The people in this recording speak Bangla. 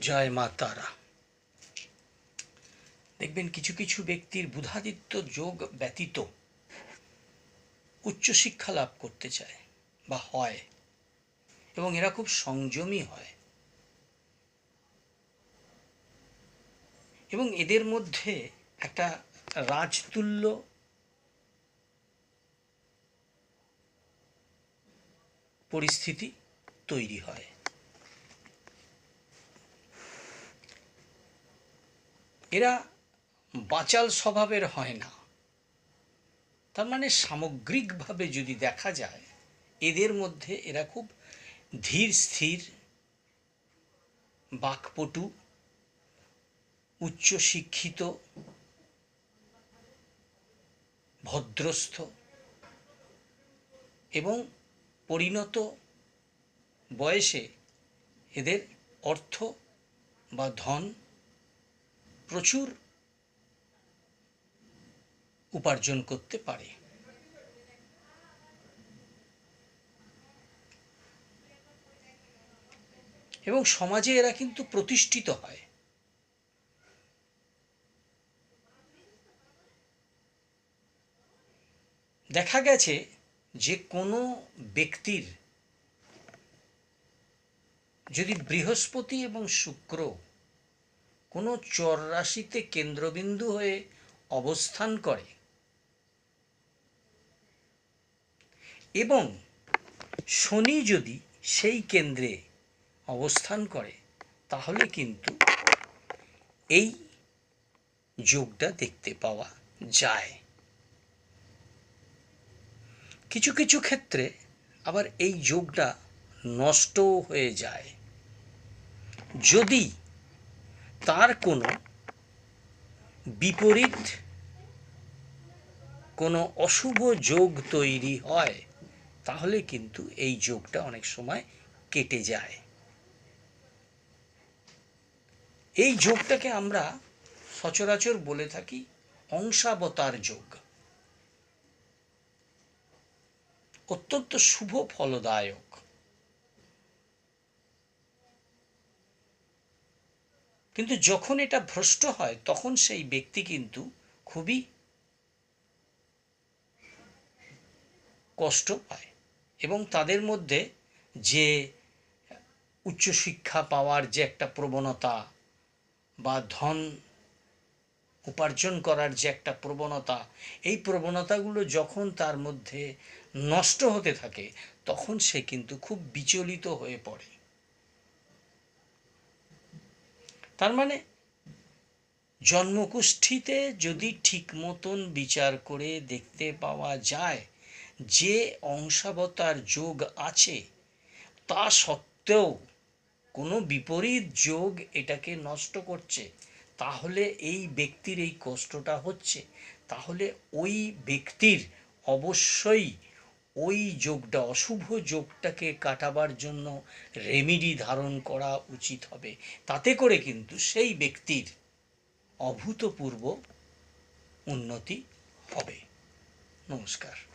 জয় মা তারা। দেখবেন কিছু কিছু ব্যক্তির বুধাদিত্য যোগ ব্যতীত উচ্চশিক্ষা লাভ করতে চায় বা হয় এবং এরা খুব সংযমী হয়। এবং এদের মধ্যে একটা রাজতুল্য পরিস্থিতি তৈরি হয়। এরা বাচাল স্বভাবের হয় না। তার মানে সামগ্রিকভাবে যদি দেখা যায়, এদের মধ্যে এরা খুব ধীর স্থির, বাকপটু, উচ্চশিক্ষিত, ভদ্রস্থ এবং পরিণত বয়সে এদের অর্থ বা ধন প্রচুর উপার্জন করতে পারে। এবং সমাজে এরা কিন্তু প্রতিষ্ঠিত হয়। দেখা গেছে যে কোনো ব্যক্তির যদি বৃহস্পতি এবং শুক্র কোনো চর রাশিতে কেন্দ্রবিন্দু হয়ে অবস্থান করে। এবং শনি যদি সেই কেন্দ্রে অবস্থান করে, তাহলে কিন্তু এই যোগটা দেখতে পাওয়া যায়। কিছু কিছু ক্ষেত্রে আবার এই যোগটা নষ্টও হয়ে যায়। যদি তার কোনো বিপরীত কোনো অশুভ যোগ তৈরি হয়, তাহলে কিন্তু এই যোগটা অনেক সময় কেটে যায়। এই যোগটাকে আমরা সচরাচর বলে থাকি অংশাবতার যোগ। অত্যন্ত শুভ ফলদায়ক। কিন্তু যখন এটা ভ্রষ্ট হয়, তখন সেই ব্যক্তি কিন্তু খুবই কষ্ট পায় এবং তাদের মধ্যে যে উচ্চশিক্ষা পাওয়ার যে একটা প্রবণতা বা ধন উপার্জন করার যে একটা প্রবণতা, এই প্রবণতাগুলো যখন তার মধ্যে নষ্ট হতে থাকে, তখন সে কিন্তু খুব বিচলিত হয়ে পড়ে। তার মানে জন্মকুষ্ঠিতে যদি ঠিক মতন বিচার করে দেখতে পাওয়া যায় যে অংশাবতার যোগ আছে, তা সত্ত্বেও কোনো বিপরীত যোগ এটাকে নষ্ট করছে, তাহলে এই ব্যক্তির এই কষ্টটা হচ্ছে। তাহলে ওই ব্যক্তির অবশ্যই ওই যোগটা, অশুভ যোগটাকে কাটাবার জন্য রেমিডি ধারণ করা উচিত হবে। তাতে করে কিন্তু সেই ব্যক্তির অভূতপূর্ব উন্নতি হবে। নমস্কার।